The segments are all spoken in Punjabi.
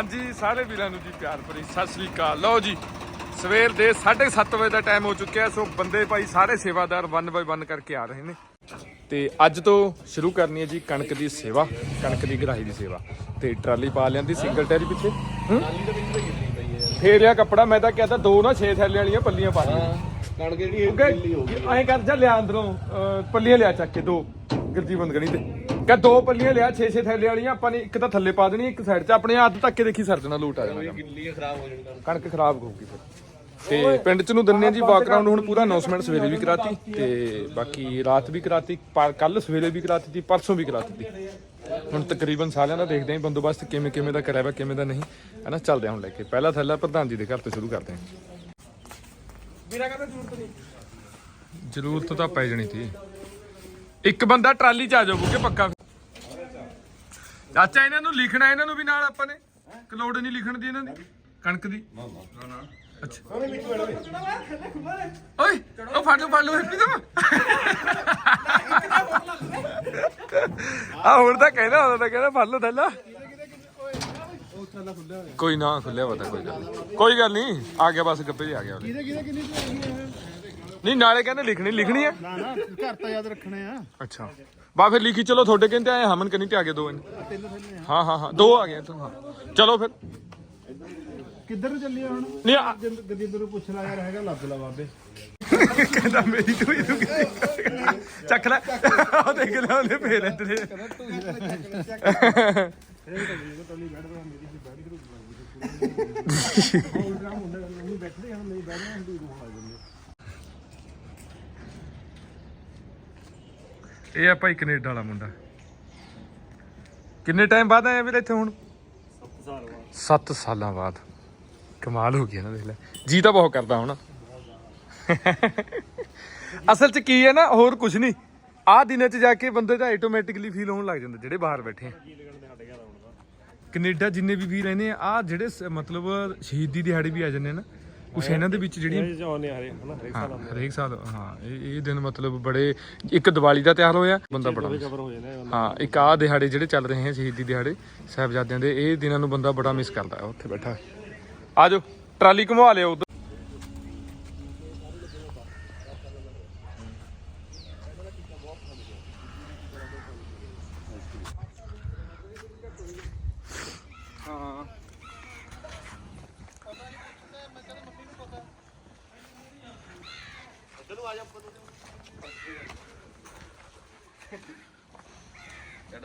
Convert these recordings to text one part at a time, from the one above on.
ਹਾਂਜੀ ਸਾਰੇ ਵੀਰਾਂ ਨੂੰ ਜੀ ਪਿਆਰ ਭਰੀ ਸਤਿ ਸ੍ਰੀ ਅਕਾਲ। ਲਓ ਜੀ ਸਵੇਰ ਦੇ 7:30 ਵਜੇ ਦਾ ਟਾਈਮ ਹੋ ਚੁੱਕਿਆ ਸੋ ਬੰਦੇ ਭਾਈ ਸਾਰੇ ਸੇਵਾਦਾਰ ਵਨ ਬਾਈ ਵਨ ਕਰਕੇ ਆ ਰਹੇ ਨੇ। ਤੇ ਅੱਜ ਤੋਂ ਸ਼ੁਰੂ ਕਰਨੀ ਹੈ ਜੀ ਕਣਕ ਦੀ ਸੇਵਾ ਕਣਕ ਦੀ ਗਰਾਹੀ ਦੀ ਸੇਵਾ। ਤੇ ਟਰਾਲੀ ਪਾ ਲਿਆਂਦੀ ਸਿੰਗਲ ਟੈਰੀ ਪਿੱਛੇ। ਹੂੰ? ਫੇਰਿਆ ਕੱਪੜਾ ਮੈਂ ਤਾਂ ਕਹਿੰਦਾ ਦੋ ਨਾ 6 ਥੈਲੇ ਵਾਲੀਆਂ ਪੱਲੀਆਂ ਪਾ ਲਈ ਕਣਕ ਜਿਹੜੀ ਗਿੱਲੀ ਹੋ ਗਈ। ਐਂ ਕਰ ਜਾ ਲਿਆ ਅੰਦਰੋਂ ਪੱਲੀਆਂ ਲਿਆ ਚੱਕ ਕੇ ਦੋ ਗਿਰਜੀ ਬੰਦ ਕਰੀ ਤੇ। ਕਹ ਦੋ ਪੱਲੀਆਂ ਲਿਆ 6-6 ਥੈਲੇ ਵਾਲੀਆਂ ਆਪਾਂ ਨੇ ਇੱਕ ਤਾਂ ਥੱਲੇ ਪਾ ਦੇਣੀ ਇੱਕ ਸਾਈਡ 'ਚ ਆਪਣੇ ਹੱਥ ਤੱਕ ਕੇ ਦੇਖੀ ਸਰਜਣਾ ਲੂਟ ਆ ਜਾਣਾ। ਗਿੱਲੀ ਖਰਾਬ ਹੋ ਜਾਣੀ ਕਣਕ ਖਰਾਬ ਹੋਊਗੀ ਫਿਰ। ਤੇ ਪਿੰਡ ਚ ਨੂੰ ਦਿੰਨੇ ਆ ਜੀ ਬਾਕਗ੍ਰਾਉਂਡ ਹੁਣ ਪੂਰਾ ਅਨਾਉਂਸਮੈਂਟ ਸਵੇਰੇ ਵੀ ਕਰਾਤੀ ਤੇ ਬਾਕੀ ਰਾਤ ਵੀ ਕਰਾਤੀ ਕੱਲ ਸਵੇਰੇ ਵੀ ਕਰਾਤੀ ਤੀ ਪਰਸੋਂ ਵੀ ਕਰਾਤੀ ਤੀ। ਹੁਣ ਤਕਰੀਬਨ ਸਾਰਿਆਂ ਦਾ ਦੇਖਦੇ ਆਂ ਬੰਦੋਬਸਤ ਕਿਵੇਂ ਕਿਵੇਂ ਦਾ ਕਰਿਆ ਵਾ ਕਿਵੇਂ ਦਾ ਨਹੀਂ। ਹਨਾ ਚੱਲਦੇ ਹੁਣ ਲੈ ਕੇ। ਪਹਿਲਾ ਥੱਲਾ ਪ੍ਰਧਾਨ ਜੀ ਦੇ ਘਰ ਤੋਂ ਸ਼ੁਰੂ ਕਰਦੇ ਹਾਂ। ਮੇਰਾ ਕਹਿੰਦਾ ਜ਼ਰੂਰਤ ਨਹੀਂ। ਜ਼ਰੂਰਤ ਤਾਂ ਪੈ ਜਣੀ ਸੀ ਇੱਕ ਬੰਦਾ ਟਰਾਲੀ ਚ ਆ ਜਾਊਗਾ ਪੱਕਾ। ਚਾਚਾ, ਇਹਨਾਂ ਨੂੰ ਲਿਖਣਾ, ਇਹਨਾਂ ਨੂੰ ਵੀ ਨਾਲ ਆਪਾਂ ਨੇ। ਕਲੋੜ ਨਹੀਂ ਲਿਖਣ ਦੀ ਇਹਨਾਂ ਦੀ। ਕਣਕ ਦੀ। ਅੱਛਾ। ਓਏ, ਉਹ ਫੜ ਲਓ ਫੜ ਲਓ, ਹੈਪੀ ਦਾ ਆ ਹੁਣ ਤਾਂ ਕਹਿੰਦਾ ਹੁੰਦਾ ਤਾਂ ਕਹਿੰਦਾ ਫੜ ਲਓ ਥੱਲਾ। ਕੋਈ ਨਾ ਖੁੱਲਿਆ ਪਤਾ ਕੋਈ ਗੱਲ ਨੀ। ਕੋਈ ਗੱਲ ਨਹੀਂ, ਆ ਗਿਆ ਬਸ ਗੱਪੇ ਜੀ ਆ ਗਿਆ ਉਹਦੇ। ਕਿਹਦੇ ਕਿਹਦੇ ਕਿੰਨੀ ਤੇ ਹੈ ਨਹੀਂ ਨਾਲੇ ਕਹਿੰਦੇ ਲਿਖਣੀ ਲਿਖਣੀ ਹੈ। ਨਾ ਨਾ ਘਰ ਤਾਂ ਯਾਦ ਰੱਖਣੇ ਆ। ਅੱਛਾ। ਬਾ ਫਿਰ ਲਿਖੀ ਚਲੋ ਤੁਹਾਡੇ ਕਹਿੰਦੇ ਆਏ ਹਮਨ ਕਨੀ ਤੇ ਆ ਗਏ ਦੋ ਇਹਨੇ ਤਿੰਨ ਥੈਲੇ ਆ। ਹਾਂ ਹਾਂ ਹਾਂ ਦੋ ਆ ਗਏ ਤਾਂ ਹਾਂ। ਚਲੋ ਫਿਰ। ਕਿੱਧਰ ਨੂੰ ਚੱਲੀ ਹੁਣ? ਨਹੀਂ ਆ- ਗਜਿੰਦਰ ਨੂੰ ਪੁੱਛ ਲਾ ਯਾਰ ਹੈਗਾ ਲੱਭ ਲਾ ਬਾਬੇ। ਕਹਿੰਦਾ ਮੇਰੀ ਤੂੰ ਹੀ ਤੂੰ ਚੱਕ ਲੈ। ਉਹ ਦੇਖ ਲੈ ਉਹਨੇ ਫੇਰ ਇੱਧਰ। ਇਹ ਆ ਭਾਈ ਕੈਨੇਡਾ ਵਾਲਾ ਮੁੰਡਾ। ਕਿੰਨੇ ਟਾਈਮ ਬਾਅਦ ਆਇਆ ਵੀਰ ਇੱਥੇ ਹੁਣ? 7 ਸਾਲਾਂ ਬਾਅਦ। ਕਮਾਲ ਹੋ ਗਿਆ ਨਾ, ਦੇਖ ਲੈ। ਜੀ ਤਾਂ ਬਹੁਤ ਕਰਦਾ ਹੁਣ। ਅਸਲ 'ਚ ਕੀ ਹੈ ਨਾ, ਹੋਰ ਕੁਝ ਨਹੀਂ। ਆਹ ਦਿਨਾਂ 'ਚ ਜਾ ਕੇ ਬੰਦੇ ਦਾ ਆਟੋਮੈਟਿਕਲੀ ਫੀਲ ਹੋਣ ਲੱਗ ਜਾਂਦਾ, ਜਿਹੜੇ ਬਾਹਰ ਬੈਠੇ ਆ। ਕੈਨੇਡਾ ਜਿੰਨੇ ਵੀ ਵੀਰ ਰਹਿੰਦੇ ਆ ਆ ਜਿਹੜੇ ਸ- ਮਤਲਬ ਸ਼ਹੀਦੀ ਦਿਹਾੜੇ ਵੀ ਆ ਜਾਂਦੇ ਆ ਨਾ ਕੁਛ ਇਹਨਾਂ ਦੇ ਵਿੱਚ ਹਰੇ ਹਨਾ ਹਰੇਕ ਹਾਂ ਹਰੇਕ ਸਾਲ ਹਾਂ ਇਹ ਇਹ ਦਿਨ ਮਤਲਬ ਬੜੇ ਇੱਕ ਦੀਵਾਲੀ ਦਾ ਤਿਉਹਾਰ ਹੋਇਆ ਬੰਦਾ ਬੜਾ ਕਵਰ ਹੋ ਜਾਂਦੇ ਹਾਂ ਇੱਕ ਆਹ ਦਿਹਾੜੇ ਜਿਹੜੇ ਚੱਲ ਰਹੇ ਹੈ ਸ਼ਹੀਦੀ ਦਿਹਾੜੇ ਸਾਹਿਬਜ਼ਾਦਿਆਂ ਦੇ ਇਹ ਦਿਨਾਂ ਨੂੰ ਬੰਦਾ ਬੜਾ ਮਿਸ ਕਰਦਾ ਹੈ ਉੱਥੇ ਬੈਠਾ। ਆ ਜਾਓ ਟਰਾਲੀ ਘੁਮਾ ਲਿਓ ਉਧਰ।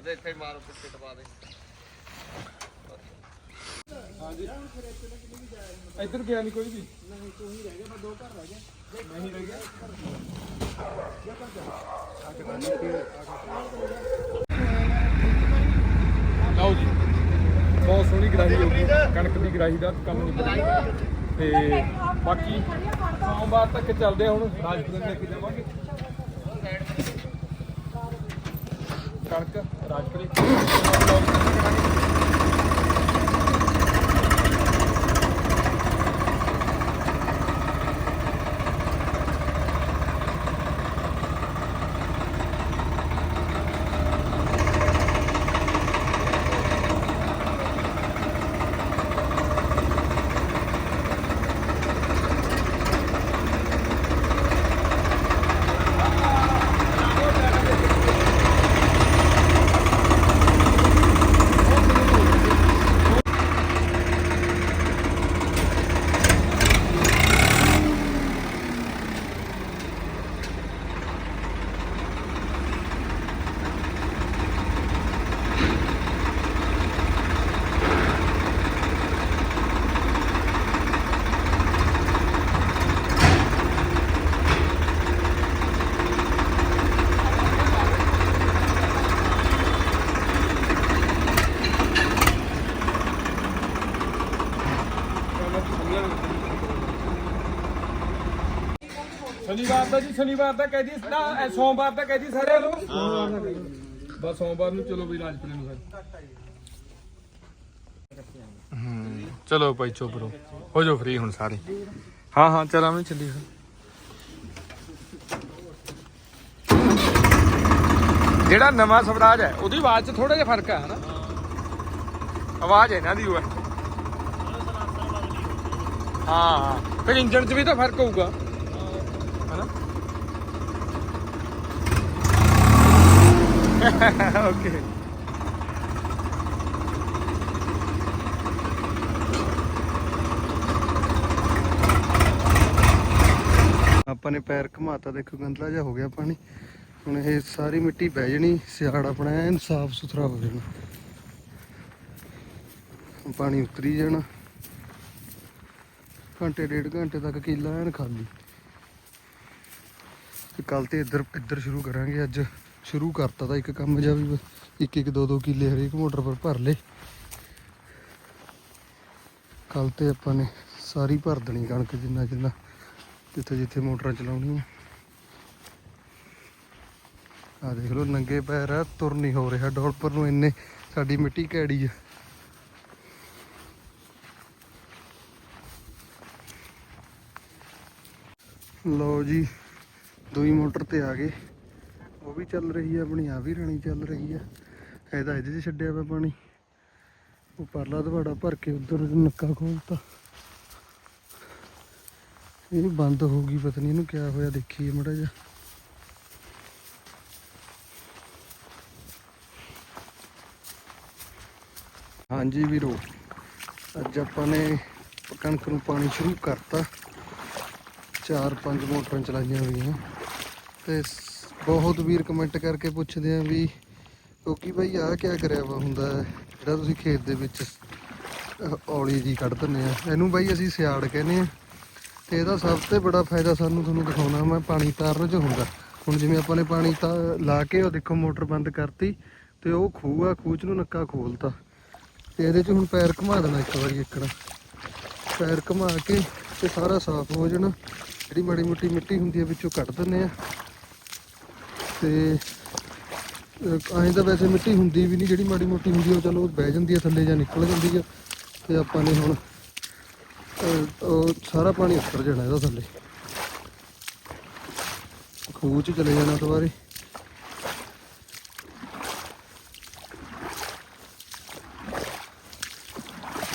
ਚੜਦੇ ਇੱਥੇ ਮਾਰ ਪਿੱਛੇ ਟਪਾ ਦੇ। ਇੱਧਰ ਗਿਆ ਨਹੀਂ ਕੋਈ ਵੀ? ਨਹੀਂ ਤੂੰ ਹੀ ਰਹਿ ਗਿਆ ਮੈਂ ਦੋ ਘਰ ਰਹਿ ਗਿਆ। ਮੈਂ ਹੀ ਰਹਿ ਗਿਆ। ਲਓ ਜੀ ਬਹੁਤ ਸੋਹਣੀ ਗਰਾਹੀ ਹੋ ਗਈ। ਕਣਕ ਦੀ ਗਰਾਹੀ ਦਾ ਕੰਮ ਗਿਆ ਤੇ ਬਾਕੀ ਸੋਮਵਾਰ ਤੱਕ ਚੱਲਦੇ ਆ ਹੁਣ। ਰਾਜਪੁਰ ਲੈ ਕੇ ਜਾਵਾਂਗੇ। ਕਣਕ ਰਾਜਪੁਰੇ। ਸ਼ਨੀਵਾਰ ਦਾ ਜੀ, ਸ਼ਨੀਵਾਰ ਦਾ ਕਹਿ ਦੀ ਨਾ, ਇਹ ਸੋਮਵਾਰ ਦਾ ਕਹਿ ਦੀ ਸਾਰੇ ਨੂੰ। ਬਸ ਸੋਮਵਾਰ ਨੂੰ ਚਲੋ ਵੀ ਰਾਜਪੁਰੇ ਨੂੰ ਫਿਰ। ਹੂੰ, ਚਲੋ ਭਾਈ ਚੁੱਪ ਰਹੋ। ਹੋ ਜਾਓ ਫ੍ਰੀ ਹੁਣ ਸਾਰੇ। ਹਾਂ ਹਾਂ, ਚਲ ਆਵੇਂ ਚੱਲੀ ਫਿਰ। ਜਿਹੜਾ ਨਵਾਂ ਸਵਰਾਜ ਹੈ, ਉਹਦੀ ਆਵਾਜ਼ 'ਚ ਥੋੜਾ ਜਿਹਾ ਫ਼ਰਕ ਹੈ, ਹਨਾ? ਆਵਾਜ਼ ਇਹਨਾਂ ਦੀ ਉਹ ਹਾਂ। ਫਿਰ ਇੰਜਨ 'ਚ ਵੀ ਤਾਂ ਫ਼ਰਕ ਹੋਊਗਾ। ਹੈਨਾ? ਓਕੇ ਆਪਾਂ ਨੇ ਪੈਰ ਘਮਾਤਾ, ਦੇਖੋ ਗੰਦਲਾ ਜਿਹਾ ਹੋ ਗਿਆ ਪਾਣੀ। ਹੁਣ ਇਹ ਸਾਰੀ ਮਿੱਟੀ ਬਹਿ ਜਣੀ, ਸਿਆੜ ਆਪਣਾ ਐਨ ਸਾਫ਼ ਸੁਥਰਾ ਹੋ ਜਾਣਾ। ਪਾਣੀ ਉਤਰੀ ਜਾਣਾ। ਘੰਟੇ, ਡੇਢ ਘੰਟੇ ਤੱਕ ਕੀਲਾ ਐਨ ਖਾਲੀ। ਤੇ ਕੱਲ ਤੇ ਇੱਧਰ ਇੱਧਰ ਸ਼ੁਰੂ ਕਰਾਂਗੇ। ਅੱਜ ਸ਼ੁਰੂ ਕਰਤਾ ਤਾਂ ਇੱਕ ਕੰਮ ਜਿਹਾ ਵੀ ਇੱਕ ਇੱਕ, ਦੋ ਦੋ ਕਿੱਲੇ ਹਰੇਕ ਮੋਟਰ ਪਰ ਭਰ ਲੇ ਕੱਲ ਤੇ ਆਪਾਂ ਨੇ ਸਾਰੀ ਭਰ ਦੇਣੀ ਕਣਕ ਜਿੰਨਾ ਜਿੰਨਾ ਜਿੱਥੇ ਜਿੱਥੇ ਮੋਟਰਾਂ ਚਲਾਉਣੀਆਂ। ਆ ਦੇਖ ਲਓ, ਨੰਗੇ ਪੈਰ ਆ, ਤੁਰ ਨਹੀਂ ਹੋ ਰਿਹਾ। ਡੋਲਪਰ ਨੂੰ ਇੰਨੇ, ਸਾਡੀ ਮਿੱਟੀ ਕੈੜੀ ਆ। ਲਓ ਜੀ ਦੂਈ ਮੋਟਰ ਤੇ ਆ ਗਏ। ਉਹ ਵੀ ਚੱਲ ਰਹੀ ਆ, ਆਪਣੀ ਆ ਵੀ ਰਾਣੀ ਚੱਲ ਰਹੀ ਆ। ਇਹਦਾ ਇਹਦੇ 'ਚ ਛੱਡਿਆ ਵਾ ਪਾਣੀ। ਉਹ ਪਰਲਾ ਦਵਾੜਾ ਭਰ ਕੇ ਉਧਰ ਨੱਕਾ ਖੋਲਤਾ। ਇਹ ਬੰਦ ਹੋ ਗਈ, ਪਤਾ ਨਹੀਂ ਇਹਨੂੰ ਕਿਆ ਹੋਇਆ, ਦੇਖੀਏ ਮੜਾ ਜਾ ਹਾਂਜੀ ਵੀਰੋ, ਅੱਜ ਆਪਾਂ ਨੇ ਕਣਕ ਨੂੰ ਪਾਣੀ ਸ਼ੁਰੂ ਕਰਤਾ। ਚਾਰ ਪੰਜ ਮੋਟਰਾਂ ਚਲਾਈਆਂ ਹੋਈਆਂ। ਤੇ ਬਹੁਤ ਵੀਰ ਕਮੈਂਟ ਕਰਕੇ ਪੁੱਛਦੇ ਆ ਵੀ ਕਿਉਂਕਿ ਭਾਈ ਆਹ ਕਿਆ ਕਰਿਆ ਵਾ ਹੁੰਦਾ ਹੈ, ਜਿਹੜਾ ਤੁਸੀਂ ਖੇਤ ਦੇ ਵਿੱਚ ਅਹ, ਔਲੀ ਜੀ ਕੱਢ ਦਿੰਦੇ ਆ। ਇਹਨੂੰ ਬਾਈ ਅਸੀਂ ਸਿਆੜ ਕਹਿੰਦੇ ਆ। ਤੇ ਇਹਦਾ ਸਭ ਤੋਂ ਬੜਾ ਫਾਇਦਾ ਸਾਨੂੰ ਤੁਹਾਨੂੰ ਦਿਖਾਉਣਾ ਮੈਂ ਪਾਣੀ ਤਾਰਨ 'ਚ ਹੁੰਦਾ। ਹੁਣ ਜਿਵੇਂ ਆਪਾਂ ਨੇ ਪਾਣੀ ਤਾਂ ਲਾ ਕੇ ਉਹ ਦੇਖੋ ਮੋਟਰ ਬੰਦ ਕਰਤੀ ਤੇ ਉਹ ਖੂਹ ਆ ਖੂਹ 'ਚ ਨੂੰ ਨੱਕਾ ਖੋਲਤਾ। ਤੇ ਇਹਦੇ 'ਚ ਹੁਣ ਪੈਰ ਘੁਮਾ ਦੇਣਾ ਇੱਕ ਵਾਰੀ ਇੱਕੜਾ ਪੈਰ ਘੁਮਾ ਕੇ ਤੇ ਸਾਰਾ ਸਾਫ਼ ਹੋ ਜਾਣਾ। ਜਿਹੜੀ ਮਾੜੀ ਮੋਟੀ ਮਿੱਟੀ ਹੁੰਦੀ ਹੈ ਵਿੱਚੋਂ ਕੱਢ ਦਿੰਦੇ ਆ। ਤੇ ਐਂ ਤਾਂ ਵੈਸੇ ਮਿੱਟੀ ਹੁੰਦੀ ਵੀ ਨਹੀਂ, ਜਿਹੜੀ ਮਾੜੀ ਮੋਟੀ ਹੁੰਦੀ ਉਹ ਚਲੋ ਬਹਿ ਜਾਂਦੀ ਹੈ ਥੱਲੇ ਜਾਂ ਨਿਕਲ ਜਾਂਦੀ ਆ। ਤੇ ਆਪਾਂ ਨੇ ਹੁਣ ਉਹ ਸਾਰਾ ਪਾਣੀ ਉੱਤਰ ਜਾਣਾ ਇਹਦਾ ਥੱਲੇ। ਖੂਹ ਚ ਚਲੇ ਜਾਣਾ ਦੁਬਾਰੇ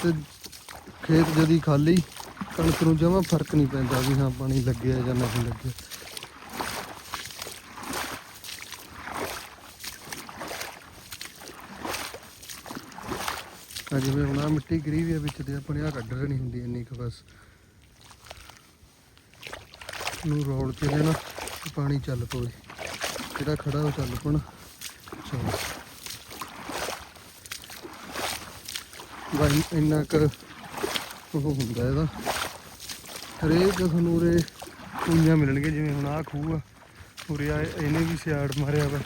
ਤੇ ਖੇਤ ਜਦੀ ਖਾਲੀ, ਕਣਕ ਨੂੰ ਜਮਾ ਫ਼ਰਕ ਨਹੀਂ ਪੈਂਦਾ ਵੀ ਹਾਂ, ਪਾਣੀ ਲੱਗਿਆ ਜਾਂ ਨਹੀਂ ਲੱਗਿਆ। ਆ ਜਿਵੇਂ ਹੁਣ ਆ ਮਿੱਟੀ ਗਰੀ ਵੀ ਆ ਵਿੱਚ ਤੇ ਆਪਣੇ ਆ ਕੱਢ ਲੈਣੀ ਹੁੰਦੀ ਇੰਨੀ ਕੁ ਬਸ। ਨੂੰ ਰੋਲ ਕੇ ਦੇਣਾ ਪਾਣੀ ਚੱਲ ਪਵੇ। ਜਿਹੜਾ ਖੜਾ ਉਹ ਚੱਲ ਪਣ। ਚਲੋ। ਬਾਈ, ਇੰਨਾ ਕੁ ਉਹ ਹੁੰਦਾ ਇਹਦਾ। ਹਰੇਕ ਤੁਹਾਨੂੰ ਉਰੇ ਕੁਈਆਂ ਮਿਲਣਗੇ ਜਿਵੇਂ ਹੁਣ ਆਹ ਖੂਹ ਆ। ਉਰੇ ਆ ਇਹਨੇ ਵੀ ਸਿਆੜ ਮਾਰਿਆ ਵਾ।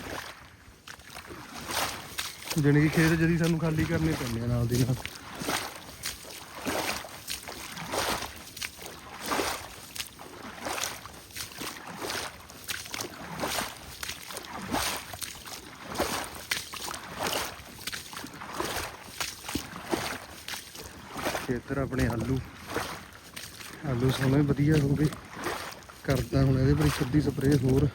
ਜਾਣੀ ਕਿ ਖੇਤ ਜਦੀ ਸਾਨੂੰ ਖਾਲੀ ਕਰਨੇ ਪੈਂਦੇ ਆ ਨਾਲ ਦੀ ਨਾਲ। ਤੇ ਇੱਧਰ ਆਪਣੇ ਆਲੂ। ਆਲੂ ਸੋਹਣੇ ਵਧੀਆ ਹੋ ਗਏ। ਕਰਦਾ ਹੁਣ ਇਹਦੇ ਪਰ ਛੱਡੀ ਸਪਰੇਅ ਹੋਰ।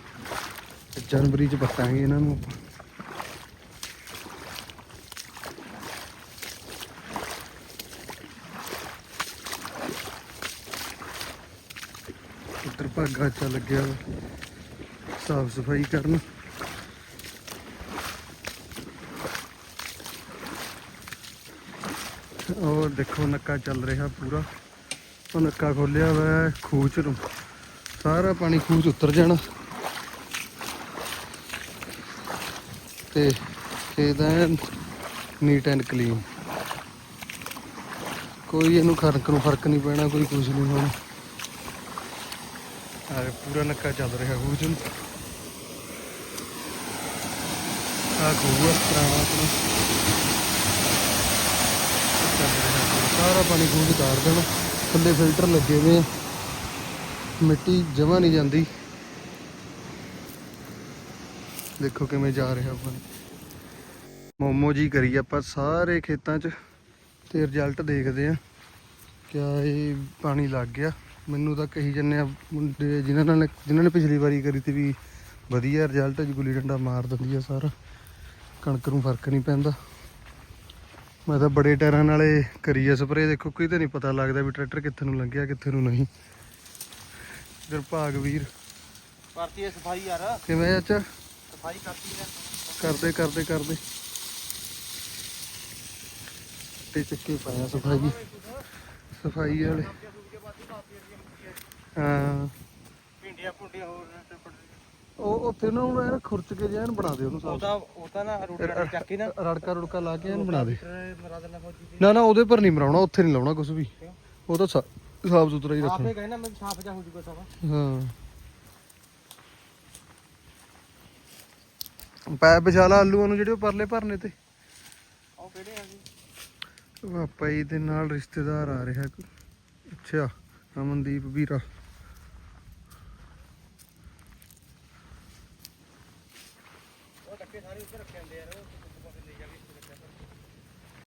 ਜਨਵਰੀ ਚ ਪੱਟਾਂਗੇ ਇਹਨਾਂ ਨੂੰ ਆਪਾਂ ਉੱਧਰ ਭਾਗਾ ਚਾ ਲੱਗਿਆ ਵਾ। ਸਾਫ਼ ਸਫ਼ਾਈ ਕਰਨ। ਉਹ ਦੇਖੋ ਨੱਕਾ ਚੱਲ ਰਿਹਾ ਪੂਰਾ। ਉਹ ਨੱਕਾ ਖੋਲਿਆ ਵਾ ਖੂਹ ਚ ਨੂੰ। ਸਾਰਾ ਪਾਣੀ ਖੂਹ ਚ ਉਤਰ ਜਾਣਾ। ਤੇ ਖੇਤ ਐਨ ਨੀਟ ਐਂਡ ਕਲੀਨ। ਕੋਈ ਇਹਨੂੰ ਖਰਕ ਨੂੰ ਫ਼ਰਕ ਨਹੀਂ ਪੈਣਾ, ਕੋਈ ਕੁਝ ਨਹੀਂ ਹੋਣਾ। ਆ ਪੂਰਾ ਨੱਕਾ ਚੱਲ ਰਿਹਾ ਖੂਹ ਚ ਆ ਖੂਹ ਪੁਰਾਣਾ ਆਪਣਾ। ਚੱਲ ਰਿਹਾ ਸਾਰਾ ਪਾਣੀ ਖੂਹ ਚ ਉਤਾਰ ਦੇਣਾ। ਥੱਲੇ ਫਿਲਟਰ ਲੱਗੇ ਹੋਏ ਆ। ਮਿੱਟੀ ਜਮਾ ਨਹੀਂ ਜਾਂਦੀ। ਦੇਖੋ ਕਿਵੇਂ ਜਾ ਰਿਹਾ ਪਾਣੀ। ਮੋਮੋ ਜੀ ਕਰੀ ਆਪਾਂ ਸਾਰੇ ਖੇਤਾਂ 'ਚ ਤੇ ਰਿਜ਼ਲਟ ਦੇਖਦੇ ਆ। ਕਿਆ ਇਹ ਪਾਣੀ ਲੱਗ ਗਿਆ। ਮੈਨੂੰ ਤਾਂ ਕਹੀ ਜੰਨੇ ਆ ਮੁੰਡੇ ਜਿਨ੍ਹਾਂ ਨਾਲ ਜਿਨ੍ਹਾਂ ਨੇ ਪਿਛਲੀ ਵਾਰੀ ਕਰੀ ਤੇ ਵੀ ਵਧੀਆ ਰਿਜ਼ਲਟ ਜੀ ਗੁੱਲੀ ਡੰਡਾ ਮਾਰ ਦਿੰਦੀ ਆ ਸਾਰਾ। ਕਣਕ ਨੂੰ ਫ਼ਰਕ ਨਹੀਂ ਪੈਂਦਾ। ਮੈਂ ਤਾਂ ਬੜੇ ਟਾਇਰਾਂ ਨਾਲੇ ਕਰੀ ਆ ਸਪਰੇ ਦੇਖੋ ਕੋਈ ਤਾਂ ਨਹੀਂ ਪਤਾ ਲੱਗਦਾ ਵੀ ਟਰੈਕਟਰ ਕਿੱਥੇ ਨੂੰ ਲੰਘਿਆ ਕਿੱਥੇ ਨੂੰ ਨਹੀਂ। ਗੁਰਭਾਗ ਵੀਰ ਕਰਤੀ ਹੈ ਸਫ਼ਾਈ ਯਾਰ। ਕਿਵੇਂ ਆ ਚਾਚਾ? ਸਫ਼ਾਈ ਕਰਤੀ ਹੈ ਕਰਦੇ ਕਰਦੇ ਕਰਦੇ। ਤੇ ਚੱਕੇ ਪਾਇਆ ਸਫ਼ਾਈ। ਸਫ਼ਾਈ ਵਾਲੇ। ਹਾਂ ਭਿੰਡੀਆਂ ਭੁੰਡੀਆਂ ਹੋਰ ਉਹ ਉੱਥੇ ਨਾ ਯਾਰ ਖੁਰਚ ਕੇ ਜੈਨ ਬਣਾ ਦੇ ਉਹਨੂੰ ਸਾਫ਼। ਉਹਦਾ ਉਹ ਤਾਂ ਨਾ ਰੋਟੀ ਚੱਕ ਕੇ ਨਾ। ਰੜਕਾ ਰੁੜਕਾ ਲਾ ਕੇ ਐਨ ਬਣਾ ਦੇ। ਫੌਜੀ ਨਾ ਨਾ ਉਹਦੇ ਪਰ ਨਹੀਂ ਮਰਾਉਣਾ ਉੱਥੇ ਨਹੀਂ ਲਾਉਣਾ ਕੁਝ ਵੀ। ਉਹ ਤਾਂ ਸਾ- ਸਾਫ਼ ਸੁਥਰਾ ਹੀ ਰੱਖਣਾ। ਆਪੇ ਕਹਿੰਦਾ ਮੈਂ ਸਾਫ਼ ਜਾ ਹੋ ਜੂਗਾ ਸਭ ਹਾਂ। ਪੈ ਵਿਚਾਲਾ ਆਲੂਆਂ ਨੂੰ ਜਿਹੜੇ ਉਹ ਪਰਲੇ ਭਰਨੇ ਤੇ। ਉਹ ਕਿਹੜੇ ਆ ਜੀ? ਪਾਪਾ ਜੀ ਦੇ ਨਾਲ ਰਿਸ਼ਤੇਦਾਰ ਆ ਰਿਹਾ ਕੋਈ। ਅੱਛਾ ਅਮਨਦੀਪ ਵੀਰਾ।